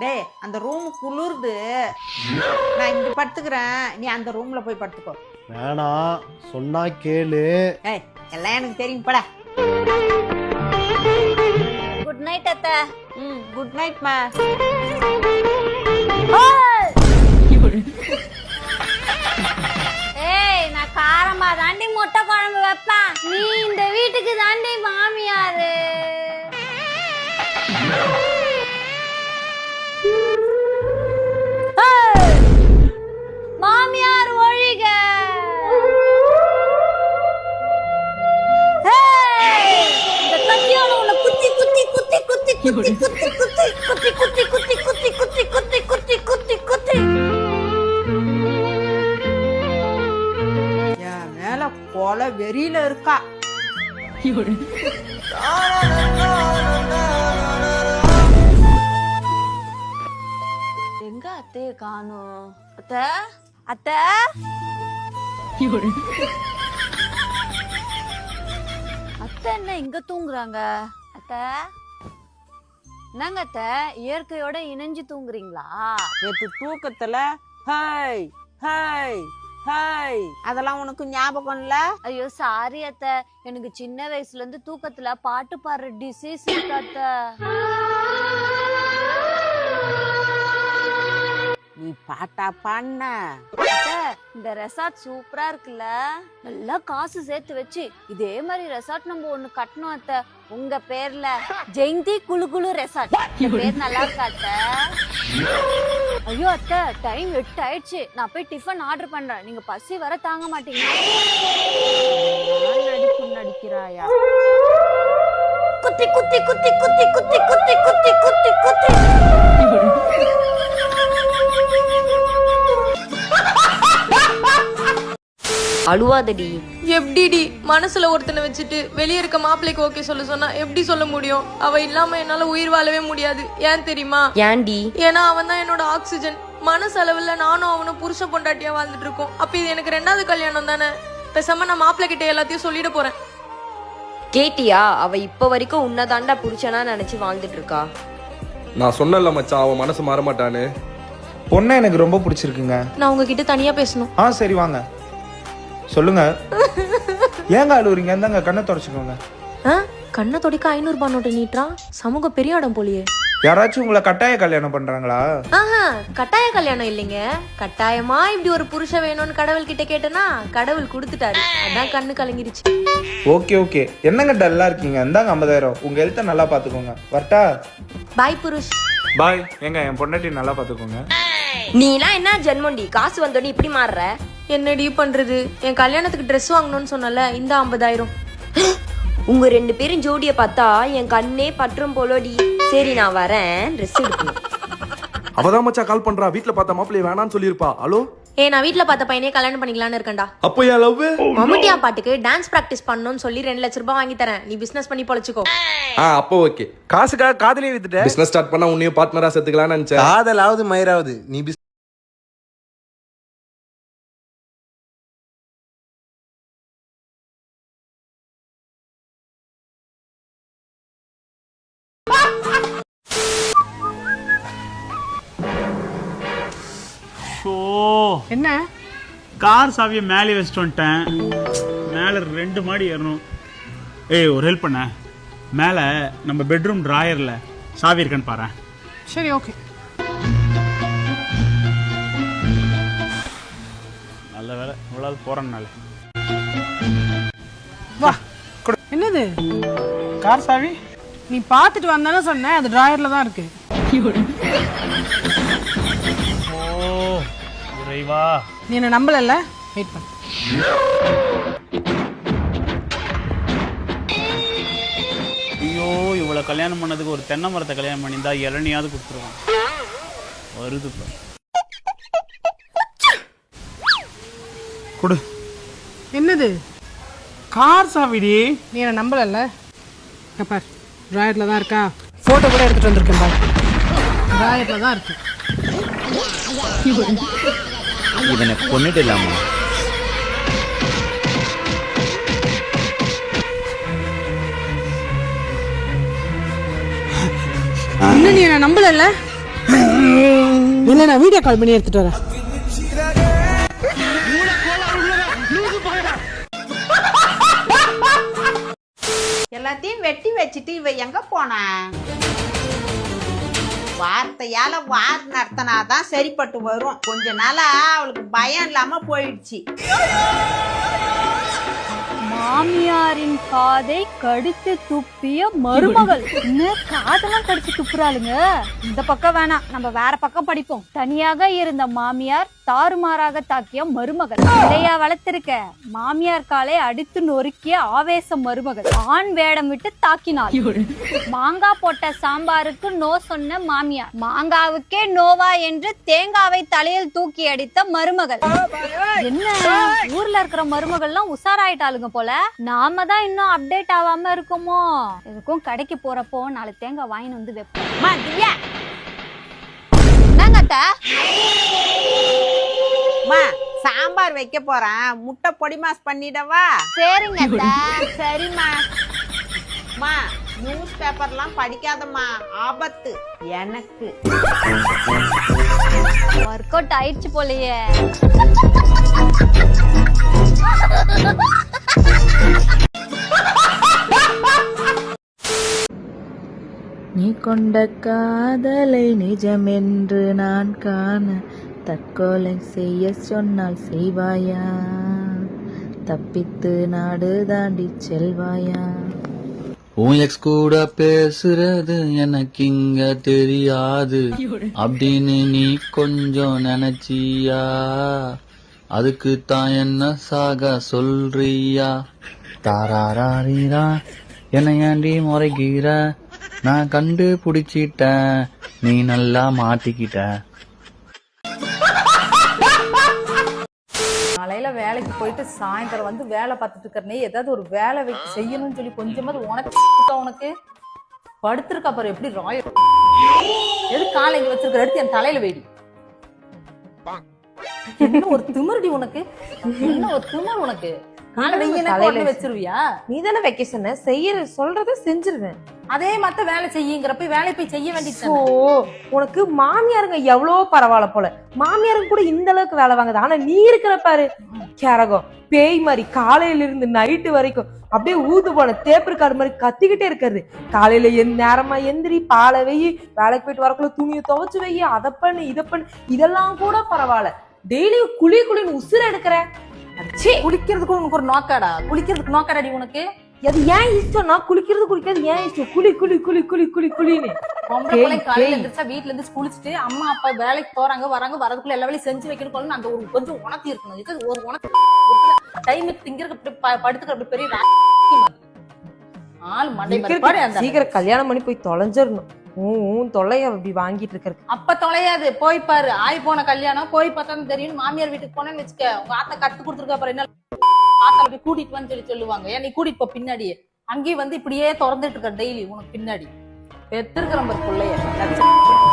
டேய் அந்த ரூம் குளிருது. நான் இங்க படுத்துக்கிறேன். நீ அந்த ரூம்ல போய் படுத்துக்கோ. வேணாம் சொன்னா கேளு. ஏய் எல்லாம் எனக்கு தெரியும் பட. குட் நைட் அத்தை. ம் குட் நைட் மா. ஏய் நான் காரமா தாண்டி முட்டை குழம்பு வைப்பேன். நீ இந்த வீட்டுக்கு தாண்டி மாமியாரு. குத்தி குத்தி குத்தி குத்தி குத்தி குத்தி குத்தி குத்தி குத்தி குத்தி என் மேல கொலை வெறியில இருக்கா எங்க அத்தைய காணோம் அத்தை அத்தை அத்தை என்ன இங்க தூங்குறாங்க அத்தை என்னங்க அத்தை இயற்கையோட இணைஞ்சு தூங்குறீங்களா? நேத்து தூக்கத்துல ஹை ஹை ஹை அதெல்லாம் உனக்கு ஞாபகம் இல்ல? ஐயோ சாரி அத்தை. எனக்கு சின்ன வயசுல இருந்து தூக்கத்துல பாட்டு பாடுற டிசீஸ் அத்தை. நீ பாட்டா அத்தை, இந்த ரெசார்ட் சூப்பரா இருக்குல்ல? நல்லா காசு சேர்த்து வச்சு இதே மாதிரி ரெசார்ட் நம்ம ஒண்ணு கட்டணும் அத்தை. உங்க பேர்ல ஜெயந்தி குளு குளு ரெசார்ட் பேர் நல்லா இருக்கா அத்தை? ஐயோ அத்தை டைம் எட்டு ஆயிடுச்சு. நான் போய் டிஃபன் ஆர்டர் பண்றேன். நீங்க பசி வர தாங்க மாட்டீங்க. நடிப்பு நடிக்கிறாயா? குத்தி குத்தி குத்தி குத்தி குத்தி குத்தி குத்தி குத்தி குத்தி. அழுவாதடி. எப்படிடி? மனசுல ஒருத்தனை வச்சுட்டு வெளியே இருக்க மாப்பிள்ளைக்கு ஓகே சொல்ல சொன்னா எப்படி சொல்ல முடியும்? அவ இல்லாம என்னால உயிர் வாழவே முடியாது. ஏன் தெரியுமா? ஏன்டி? ஏன்னா அவன் தான் என்னோட ஆக்சிஜன் மனசளவுல நானும் அவனும் புருஷ பொண்டாட்டியா வாழ்ந்துட்டு இருக்கோம். அப்ப இது எனக்கு ரெண்டாவது கல்யாணம் தானே? பேசாம நான் மாப்பிள்ளை கிட்ட எல்லாத்தையும் சொல்லிட போறேன். கேட்டியா? அவ இப்ப வரைக்கும் உன்னதாண்டா புருஷனா நினைச்சு வாழ்ந்துட்டு இருக்கா? நான் சொன்னல மச்சான் அவன் மனசு மாற மாட்டான்னு பொண்ணை எனக்கு ரொம்ப பிடிச்சிருக்குங்க. நான் உங்ககிட்ட தனியா பேசணும். ஆ சரி வாங்க. சொல்லுங்க. ஏங்க அழுவுறீங்க? இந்தாங்க கண்ணை தொடச்சுக்கோங்க. ஆ? கண்ணை தொடிக்க ஐநூறு ரூபாய் நோட்டு நீட்டுறான் சமூக பெரிய இடம் போலியே. யாராச்சும் உங்களை கட்டாய கல்யாணம் பண்றாங்களா? ஆஹா கட்டாய கல்யாணம் இல்லைங்க. கட்டாயமா இப்படி ஒரு புருஷன் வேணும்னு கடவுள் கிட்ட கேட்டனா கடவுள் கொடுத்துட்டாரு. அதான் கண்ணு கலங்கிருச்சு. Okay okay. என்னங்க டல்லா இருக்கீங்க? இந்தாங்க ஐம்பதாயிரம். உங்க ஹெல்த்தை நல்லா பாத்துக்கோங்க. வரட்டா? பாய் புருஷ். பாய் ஏங்க என் பொண்டாட்டி நல்லா பாத்துக்கோங்க. நீலாம் என்ன ஜென்மண்டி? காசு வந்தோடனே இப்படி மாறுற? என்னடி பண்றது? என் கல்யாணத்துக்கு Dress வாங்கணும்னு சொன்னல இந்த ஐம்பதாயிரம். உங்க ரெண்டு பேரும் ஜோடிய பார்த்தா என் கண்ணே பற்றும் போலோடி. சரி நான் வரேன். ட்ரெஸ் எடுக்கணும். அவதான் மச்சான் கால் பண்றா. வீட்ல பார்த்த மாப்பிள்ளைய வேணான்னு சொல்லியிருப்பா. ஹலோ? ஏ நான் வீட்ல பார்த்த பையனே கல்யாணம் பண்ணிக்கலாம்னு இருக்கேன்டா. அப்போ என் லவ்? மம்முட்டியா பாட்டுக்கு டான்ஸ் பிராக்டிஸ் பண்ணணும்னு சொல்லி ரெண்டு லட்ச ரூபாய் வாங்கி தரேன். நீ பிசினஸ் பண்ணி பொழைச்சுக்கோ. ஆ அப்போ ஓகே காசுக்காக காதலே வித்துட்ட. பிசினஸ் ஸ்டார்ட் பண்ணா உன்னையும் பார்ட்னரா சேர்த்துக்கலாம்னு நினைச்சேன். காதலாவது மயிராவது. நீ என்ன? கார் சாவியை மேலே வச்சுட்டு வந்துட்டேன். மேலே ரெண்டு மாடி ஏறணும். ஏய் ஒரு ஹெல்ப் பண்ண. மேலே நம்ம பெட்ரூம் ட்ராயரில் சாவி இருக்கான்னு பாரு. சரி ஓகே நல்ல வேலை. இவ்வளோ போகிறேன்னால வா என்னது? கார் சாவி? நீ பார்த்துட்டு வந்தானே சொன்னேன் அது டிராயர்ல தான் இருக்கு. ஓ இறைவா. நீ என்ன நம்பலல்ல? வெயிட் பண்ணு. ஐயோ இவ்வளோ கல்யாணம் பண்ணதுக்கு ஒரு தென்னை மரத்தை கல்யாணம் பண்ணியிருந்தா இளநியாவது கொடுத்துருவான். வருது இப்போ. கொடு. என்னது? கார் சாவிடி. நீ என்ன நம்பலல்ல? பார். டிராயர்ல தான் இருக்கா? போட்டோ கூட எடுத்துட்டு வந்திருக்கேன் பார். டிராயர்ல தான் இருக்கு. இவனை கொண்டுட்டு இல்லாமா. இன்னும் நீ என்ன நம்பலல்ல? இல்லை நான் வீடியோ கால் பண்ணி எடுத்துட்டு வரேன். எல்லாத்தையும் வெட்டி வச்சுட்டு இவ எங்க போனா? வார்த்தையால வார் நடத்தினாதான் சரிப்பட்டு வரும். கொஞ்ச நாளா அவளுக்கு பயம் இல்லாம போயிடுச்சு. மாமியாரின் காதை கடித்து துப்பிய மருமகள். காதெல்லாம் கடிச்சு துப்புறாளுங்க? இந்த பக்கம் வேணாம். நம்ம வேற பக்கம் படிப்போம். தனியாக இருந்த மாமியார் தாறுமாறாக தாக்கிய மருமகள். இல்லையா வளர்த்திருக்க? மாமியார் காலை அடித்து நொறுக்கிய ஆவேச மருமகள். ஆண் வேடம் விட்டு தாக்கினாள். மாங்காய் போட்ட சாம்பாருக்கு நோ சொன்ன மாமியார். மாங்காவுக்கே நோவா என்று தேங்காவை தலையில் தூக்கி அடித்த மருமகள். என்ன? ஊர்ல இருக்கிற மருமகள்லாம் உஷாராயிட்டாளுங்க போல நாம தான் இன்னும் அப்டேட் ஆகாம இருக்கோமோ? எதுக்கும் கடைக்கு போறப்போ நாலு தேங்காய் வாங்கிட்டு வந்து வைப்போம். அம்மா, திவ்யா என்னங்க அத்தை? அம்மா சாம்பார் வைக்க போறேன். முட்டை பொடி மாஸ் பண்ணிடவா? சரிங்க அத்தை. சரிம்மா. அம்மா நியூஸ் பேப்பர்லாம் படிக்காதம்மா. ஆபத்து. எனக்கு. ஒர்க் அவுட் ஆயிடுச்சு போலயே. கொண்ட காதலை நிஜமென்று நான் காண தற்கொலை செய்ய சொன்னால் செய்வாயா? தப்பித்து நாடு தாண்டி செல்வாயா? உன் எக்ஸ் கூட பேசுறது எனக்கு இங்க தெரியாது. அப்படின்னு நீ கொஞ்சம் நினைச்சியா? அதுக்கு தான் என்ன சாக சொல்றியா? தாராரா என்ன ஏண்டி முறைகிற? நான் கண்டுபிடிச்சிட்டேன். நீ நல்லா மாட்டிக்கிட்ட. காலையில வேலைக்கு போயிட்டு சாயந்தரம் வந்து வேலை பார்த்துட்டு இருக்கிறனே ஏதாவது ஒரு வேலை வைக்க செய்யணும்னு சொல்லி கொஞ்சமாவது உனக்கு உனக்கு? படுத்திருக்கா பாரு எப்படி ராய எது காலைங்க வச்சிருக்கிற? எடுத்து என் தலையில வைடி. என்ன ஒரு திமிருடி உனக்கு? என்ன ஒரு திமிரு உனக்கு? வச்சிருவியா? நீ தானே வைக்க சொன்ன. செய்யற சொல்றத செஞ்சிருவேன். அதே மத்த வேலை செய்யுங்கிறப்ப வேலை போய் செய்ய வேண்டியது ஓ உனக்கு மாமியாருங்க எவ்வளோ பரவாயில்ல போல. மாமியாருங்க கூட இந்த அளவுக்கு வேலை வாங்குது. ஆனா நீ இருக்கிற பாரு கேரகம் பேய் மாதிரி காலையில இருந்து நைட்டு வரைக்கும் அப்படியே ஊது போன தேப்பிருக்காடு மாதிரி கத்திக்கிட்டே இருக்கிறது. காலையில எந் நேரமா எந்திரி பாலை வெயி வேலைக்கு போயிட்டு வரக்குள்ள துணியை துவைச்சு வெயி அதை பண்ணு இதை பண்ணு இதெல்லாம் கூட பரவாயில்ல. டெய்லியும் குழி குழின்னு உசுர எடுக்கிற. அடிச்சே குளிக்கிறதுக்கு உனக்கு ஒரு நோக்காடா குளிக்கிறதுக்கு நோக்காடாடி உனக்கு? அது ஏன் இஷ்டம்னா குளிக்கிறது குளிக்கிறது ஏன் இஷ்டம்? குளி குளி குளி குளி குளி குளின்னு. பொம்பளை காலையில. எந்திரிச்சா வீட்ல இருந்து குளிச்சுட்டு அம்மா அப்பா வேலைக்கு போறாங்க வராங்க வரதுக்குள்ள எல்லா வேலையும் செஞ்சு வைக்கணும் அந்த ஒரு கொஞ்சம் உணர்த்தி இருக்கணும். இது ஒரு உணர்த்தி? டைமுக்கு திங்கிறதுக்கு படுத்துக்கிற பெரிய. ஆள் மண்டை சீக்கிரம் கல்யாணம் பண்ணி போய் தொலைஞ்சிடணும். ஊன் ஊன் தொல்லைய அப்படி வாங்கிட்டு இருக்கிறது. அப்ப தொலையாது. போய் பாரு. ஆய் போன கல்யாணம் போய் பார்த்தா தெரியும். மாமியார் வீட்டுக்கு போனேன்னு வச்சுக்க உங்க ஆத்தா கத்து கொடுத்துருக்க அப்புறம் என்ன ஆத்தா அப்படி கூட்டிட்டு வந்து சொல்லி சொல்லுவாங்க. ஏன் நீ கூட்டிட்டு போ பின்னாடியே. அங்கேயே வந்து இப்படியே திறந்துட்டு இருக்க டெய்லி உனக்கு பின்னாடி. பெத்திருக்கிற நம்ம பிள்ளைய.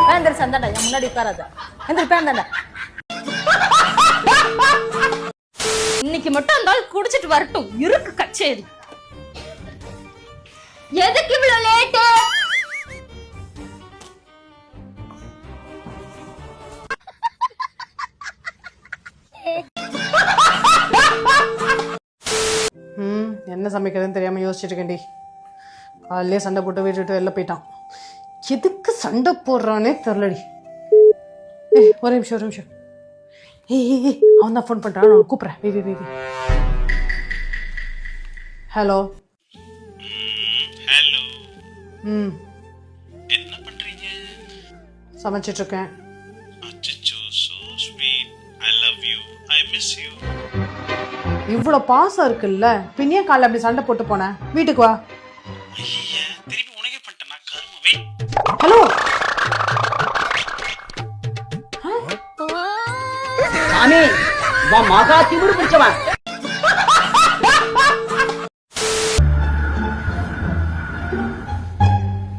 வேந்தர் சந்தாண்டா என் முன்னாடி உட்காராத. எந்திரி பேந்தாண்டா இன்னைக்கு மட்டும் அந்த ஆள் குடிச்சிட்டு வரட்டும். இருக்கு கச்சேரி. எதுக்கு இவ்வளவு லேட்டு என்ன சமைக்கிறதுன்னு தெரியாமல் யோசிச்சுட்டு இருக்கேன்டி. காலையிலே சண்டை போட்டு வீட்டு வெளில போயிட்டான். எதுக்கு சண்டை போடுறானே தெரிலடி ஏய் ஒரு நிமிஷம் ஒரு நிமிஷம். ஏய் ஏய், அவன் தான் ஃபோன் பண்ணுறான் நான் கூப்பிட்றேன். வே வே வே வே ஹலோ. ஹலோ ம். என்ன பண்றீங்க? சமைச்சிட்ருக்கேன் இவ்வளோ பாசம் இருக்குல்ல? பின்னியே காலைல அப்படி சண்டை போட்டு போனேன் வீட்டுக்கு வா. ஐயா திருப்பி உனக்கே பண்ணிட்டேன் நான் கரும. Wait hello.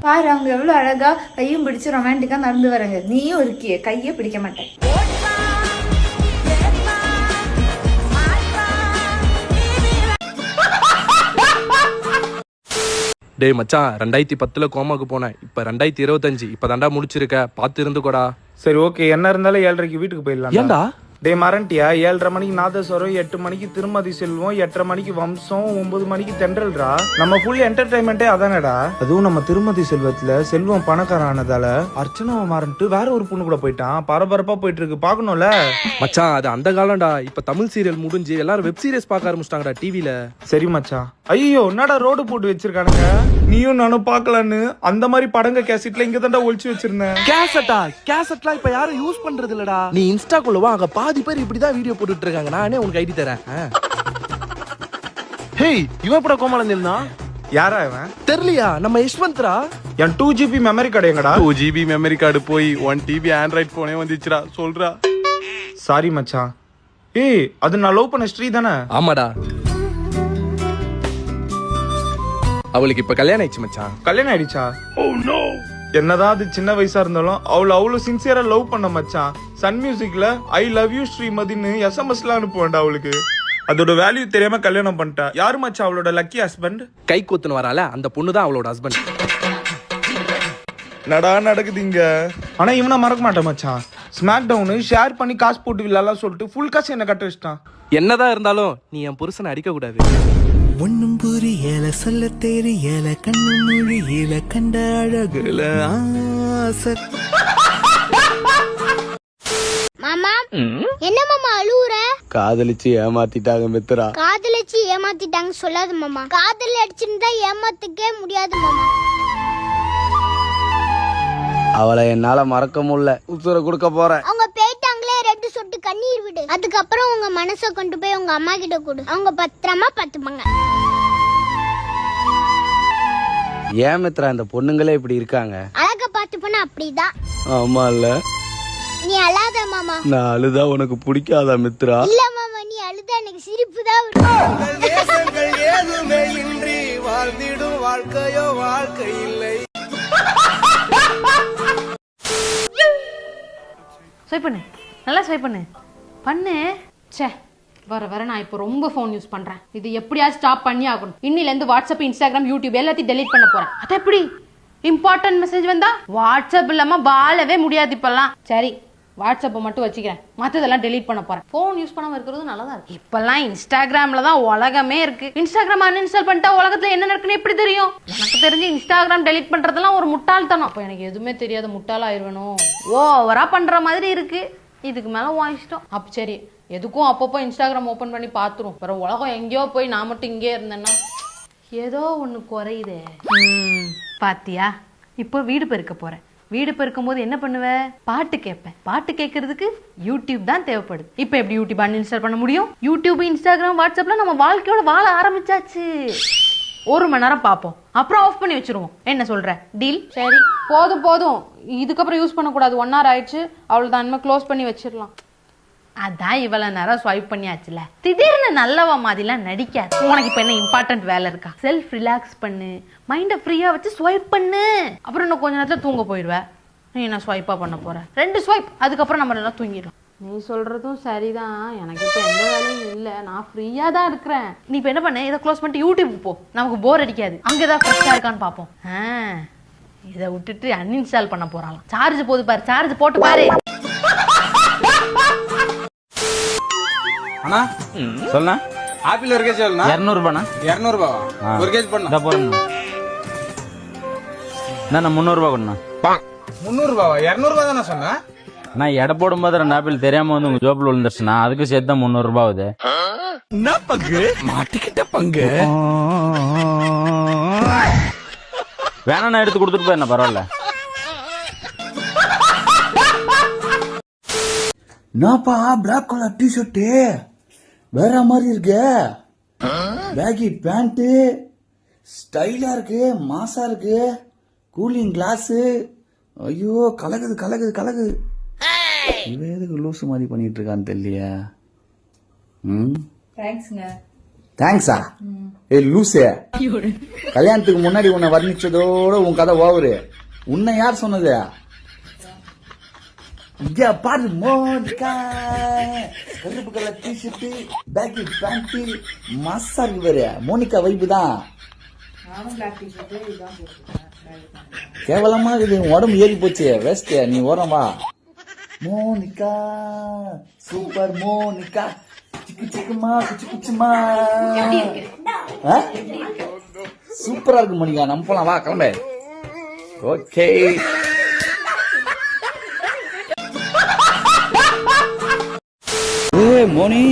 பாரு அவங்க எவ்வளவு அழகா கையும் பிடிச்சு ரொமான்டிக்கா நடந்து வராங்க. நீயும் இருக்கிய கையே பிடிக்க மாட்டேன். டேய் மச்சான் ரெண்டாயிரத்தி பத்துல கோமாக்கு போனேன். இப்ப ரெண்டாயிரத்தி இருபத்தஞ்சு. இப்ப தாண்டா முடிச்சிருக்க. பார்த்து இருந்துக்கோடா சரி ஓகே என்ன இருந்தாலும் ஏழரைக்கு வீட்டுக்கு போயிடலாம் ஏன்டா? டேய் மரண்டியா ஏழரை மணிக்கு நாதஸ்வரம் எட்டு மணிக்கு திருமதி செல்வம் எட்டரை மணிக்கு வம்சம் ஒன்பது மணிக்கு தென்றல்ரா? நம்ம ஃபுல் என்டர்டைன்மெண்ட்டே அதானடா? அதுவும் நம்ம திருமதி செல்வத்துல செல்வம் பணக்காரன் ஆனதால அர்ச்சனாவை மறந்துட்டு வேற ஒரு பொண்ணு கூட போயிட்டான். பரபரப்பா போயிட்டு இருக்கு பாக்கணும்ல மச்சான் அது அந்த காலம்டா. இப்ப தமிழ் சீரியல் முடிஞ்சு எல்லாரும் வெப் சீரிஸ் பார்க்க ஆரம்பிச்சிட்டாங்கடா டிவில சரி மச்சான். ஐயோ என்னடா ரோடு போட்டு வச்சிருக்கானுங்க? நீயும் நானும் பார்க்கலான்னு அந்த மாதிரி படங்க கேசட்ல இங்க தான்டா ஒளிச்சு வச்சிருந்தேன். கேசட்டா கேசட்லாம் இப்ப யாரும் யூஸ் பண்றது இல்லடா நீ இன்ஸ்டாக்குள்ள வா அங்க பாதி பேர் இப்படிதான் வீடியோ போட்டுட்டு இருக்காங்க நானே உனக்கு ஐடி தரேன். ஹேய் இவன் எப்படா கோமாளம் இருந்தான்? யாரா இவன்? தெரியலையா? நம்ம யஷ்வந்த்ரா? என் டூ ஜிபி மெமரி கார்டு எங்கடா? டூ ஜிபி மெமரி கார்டு போய் ஒன் டிபி ஆண்ட்ராய்ட் போனே வந்துச்சுடா. சொல்றா. சாரி மச்சான் ஏய் அது நான் லவ் பண்ண ஸ்ரீ தானே? ஆமாடா. அவளுக்கு இப்ப கல்யாணம் ஆயிடுச்சு மச்சான். கல்யாணம் ஆயிடுச்சா? என்னதான் அது சின்ன வயசா இருந்தாலும் அவளை அவ்வளவு சின்சியரா லவ் பண்ண மச்சான். சன் மியூசிக்ல ஐ லவ் யூ ஸ்ரீமதின்னு எஸ்எம்எஸ்லாம் அனுப்புவேன்டா அவளுக்கு. அதோட வேல்யூ தெரியாம கல்யாணம் பண்ணிட்டா. யாரு மச்சான் அவளோட லக்கி ஹஸ்பண்ட் கை கொத்துன்னு வரால அந்த பொண்ணு தான் அவளோட ஹஸ்பண்ட் நடா நடக்குது இங்க? ஆனா இவனை மறக்க மாட்டேன் மச்சான். ஸ்மாக் டவுனு ஷேர் பண்ணி காசு போட்டு விழாலாம் சொல்லிட்டு ஃபுல் காசு என்ன கட்ட வச்சிட்டான். என்னதான் இருந்தாலும் நீ என் புருஷனை அடிக்க கூடாது. ஒண்ணும் புரியல சொல்ல தெரியல கண்ணு மொழியில கண்ட அழகுல ஆசை. மாமா என்ன மாமா அழுவுற? காதலிச்சு ஏமாத்திட்டாங்க மித்ரா காதலிச்சு ஏமாத்திட்டாங்க சொல்லாத மாமா. காதல் அடிச்சிருந்தா ஏமாத்துக்கே முடியாது மாமா. அவளை என்னால மறக்க முடியல. உசுர கொடுக்க போறேன் அவங்க போயிட்டாங்களே ரெண்டு சொட்டு கண்ணீர் விடு அதுக்கப்புறம் உங்க மனசை கொண்டு போய் உங்க அம்மா கிட்ட கொடு. அவங்க பத்திரமா பாத்துப்பாங்க. ஏன் மித்ரா இந்த பொண்ணுங்களே இப்படி இருக்காங்க? அழக பார்த்து போனா அப்படிதான். ஆமா இல்ல. நீ அழாத மாமா. நான் அழுதா உனக்கு பிடிக்காதா மித்ரா? இல்ல மாமா நீ அழுதா எனக்கு சிரிப்பு தான் ஏதுமே இன்றி வாழ்ந்திடும் வாழ்க்கையோ வாழ்க்கை இல்லை. ஸ்வைப் பண்ணு. நல்லா ஸ்வைப் பண்ணு. பண்ணு. ச்சே வர வர நான் இப்போ ரொம்ப ஃபோன் யூஸ் பண்ணுறேன் இது எப்படியாவது ஸ்டாப் பண்ணி ஆகணும். இன்னிலேருந்து வாட்ஸ்அப் இன்ஸ்டாகிராம் யூடியூப் எல்லாத்தையும் டெலீட் பண்ண போகிறேன் அது எப்படி? இம்பார்ட்டன்ட் மெசேஜ் வந்தா வாட்ஸ்அப் இல்லாமல் வாழவே முடியாது இப்போல்லாம். சரி வாட்ஸ்அப்பை மட்டும் வச்சுக்கிறேன். மற்றதெல்லாம் டெலீட் பண்ண போகிறேன் ஃபோன் யூஸ் பண்ணாமல் இருக்கிறது நல்லதா இருக்கு. இப்போல்லாம் இன்ஸ்டாகிராமில் தான் உலகமே இருக்கு. இன்ஸ்டாகிராம் அன்இன்ஸ்டால் பண்ணிட்டா உலகத்தில் என்ன நடக்குன்னு எப்படி தெரியும்? எனக்கு தெரிஞ்சு இன்ஸ்டாகிராம் டெலீட் பண்ணுறதுலாம் ஒரு முட்டாள்தனம். அப்போ எனக்கு எதுவுமே தெரியாத. வேணும் ஓவராக பண்ணுற மாதிரி இருக்குது இதுக்கு மேல உன் இஷ்டம். அப்ப சரி எதுக்கும் அப்பப்போ இன்ஸ்டாகிராம் ஓபன் பண்ணி பார்த்துரும் அப்புறம் உலகம் எங்கேயோ போய் நான் மட்டும் இங்கே இருந்தேன்னா. ஏதோ ஒன்று குறையுதே. பாத்தியா? இப்போ வீடு பெருக்க போறேன். வீடு பெருக்கும் போது என்ன பண்ணுவ? பாட்டு கேட்பேன் பாட்டு கேட்கறதுக்கு யூடியூப் தான் தேவைப்படுது. இப்போ எப்படி யூடியூப் அன்இன்ஸ்டால் பண்ண முடியும்? யூடியூப் இன்ஸ்டாகிராம் வாட்ஸ்அப்ல நம்ம வாழ்க்கையோட வாழ ஆரம்பிச்சாச்சு. ஒரு மணி நேரம் பார்ப்போம். அப்புறம் ஆஃப் பண்ணி வச்சிருவோம். என்ன சொல்ற? டீல் சரி. போதும் போதும். இதுக்கப்புறம் யூஸ் பண்ணக்கூடாது. ஒன் ஹவர் ஆயிடுச்சு. அவ்வளோதான் இனிமேல் க்ளோஸ் பண்ணி வச்சிடலாம் அதான் இவ்வளவு நேரம் ஸ்வைப் பண்ணியாச்சுல. திடீர்னு நல்லவ மாதிரிலாம் நடிக்காது. உனக்கு இப்போ என்ன இம்பார்ட்டன்ட் வேலை இருக்கா? செல்ஃப் ரிலாக்ஸ் பண்ணு. மைண்டை ஃப்ரீயா வச்சு ஸ்வைப் பண்ணு. அப்புறம் இன்னும் கொஞ்ச நேரத்துல தூங்க போயிடுவேன் நீ என்ன ஸ்வைப்பா பண்ண போற? ரெண்டு ஸ்வைப் அதுக்கப்புறம் நம்ம எல்லாம் தூங்கிடலாம். நீ சொல்றதும் சரிதான். எனக்கு இப்போ எந்த வேலையும் இல்லை. நான் ஃப்ரீயா தான் இருக்கிறேன். நீ இப்போ என்ன பண்ண? இதை க்ளோஸ் பண்ணிட்டு யூடியூப் போ. நமக்கு போர் அடிக்காது. அங்கே தான் ஃப்ரெஷ்ஷாக இருக்கான்னு பார்ப்போம். ஆ இதை விட்டுட்டு அன்இன்ஸ்டால் பண்ண போறாளாம். சார்ஜ் போது பாரு. சார்ஜ் போட்டு பாரு. அண்ணா சொல்லுண்ணா. ஆப்பிள் ஒரு கேஜி எவ்வளோண்ணா இரநூறுபாண்ணா. இரநூறுபா. ஒரு கேஜி பண்ணா போறேண்ணா நான் முந்நூறுபா கொடுண்ணா. முந்நூறுபாவா? இரநூறுபா தானே சொன்னேன். நான் எடை போடும்போது ரெண்டு ஆப்பிள் தெரியாம வந்து உங்க ஜோப்ல விழுந்துருச்சுண்ணா அதுக்கு சேர்த்து தான் முந்நூறுபா ஆகுது என்ன பங்கு? மாட்டிக்கிட்ட பங்கு. வேணா நான் எடுத்து கொடுத்துட்டு போயிருந்தேன் பரவாயில்ல. என்னப்பா பிளாக் கலர் டிஷர்ட்டு வேற மாதிரி இருக்கு. பேகி பேண்ட்டு ஸ்டைலா இருக்கு மாசா இருக்கு கூலிங் கிளாஸு ஐயோ கலகுது கலகுது கலகுது. இவன் எதுக்கு லூசு மாதிரி பண்ணிட்டு இருக்கான்னு தெரியலையா. ம்? தேங்க்ஸா ஏ லூசே. கல்யாணத்துக்கு முன்னாடி உன்னை வர்ணிச்சதோட உன் கதை ஓவரு. உன்னை யார் சொன்னது? இங்க பாரு மோனிகா. கருப்பு colour t shirt baggy pant மஸ்ஸா இருக்கு பாரு மோனிகா வைப்பு தான். கேவலமா இருக்குது உன் உடம்பு ஏறி போச்சு வேஸ்ட் நீ ஓரம் வா. Monica super Monica. சிக்கு சிக்குமா குச்சு குச்சுமா? சூப்பரா இருக்கு மோனிகா. நம்ம போலாம் வா கிளம்பு. ஓகே. ஏ மோனி.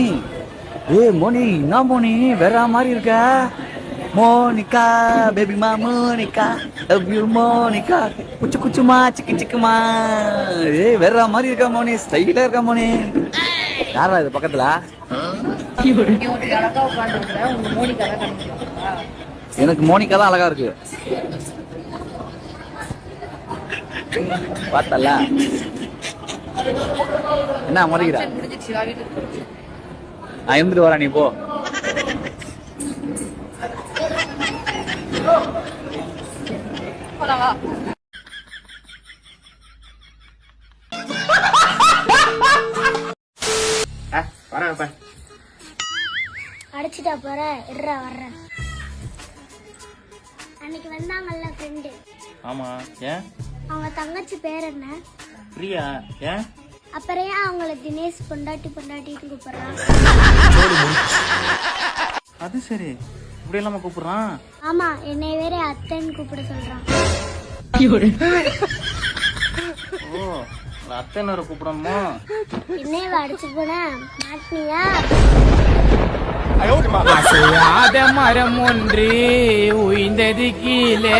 ஏ மோனி என்ன மோனி? வேற மாதிரி இருக்க? மோனிகா பேபி மா மோனிகா. Love you Monica. குச்சு குச்சுமா சிக்கு சிக்குமா. ஏ வேற மாதிரி இருக்கா மோனி? ஸ்டைலா இருக்கா மோனி? யாரா இது பக்கத்துல? எனக்கு மோனிகா தான் அழகா இருக்கு. பார்த்தல. என்ன முறைகிறா நான் இருந்துட்டு வரேன் நீ போ. போற இருறா வர்றேன் அன்னைக்கு வந்தாங்கல்ல ஃப்ரெண்டு ஆமா ஏன்? அவங்க தங்கச்சி பேர் என்ன? பிரியா ஏன்? அப்புறம் ஏன் அவங்கள தினேஷ் பொண்டாட்டி பொண்டாட்டின்னு கூப்பிடுறான் அது சரி. இப்படி இல்லாம கூப்பிடுறான்? ஆமா என்னை வேற அத்தைன்னு கூப்பிட சொல்றான். ஓ அத்தை நேரம் கூப்பிடணுமா? என்னைய அடிச்சு போன? மாட்டினியா? அசையாத மரம் ஒன்று உய்ந்தது கீழே.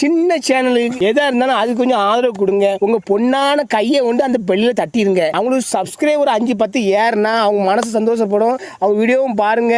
சின்ன சேனலுக்கு எதா இருந்தாலும் அது கொஞ்சம் ஆதரவு கொடுங்க. உங்க பொண்ணான கையை கொண்டு அந்த பெல்லில தட்டிடுங்க அவங்களுக்கு சப்ஸ்கிரைபர் அஞ்சு பத்து ஏறுனா அவங்க மனசு சந்தோஷப்படும். அவங்க வீடியோவும் பாருங்க.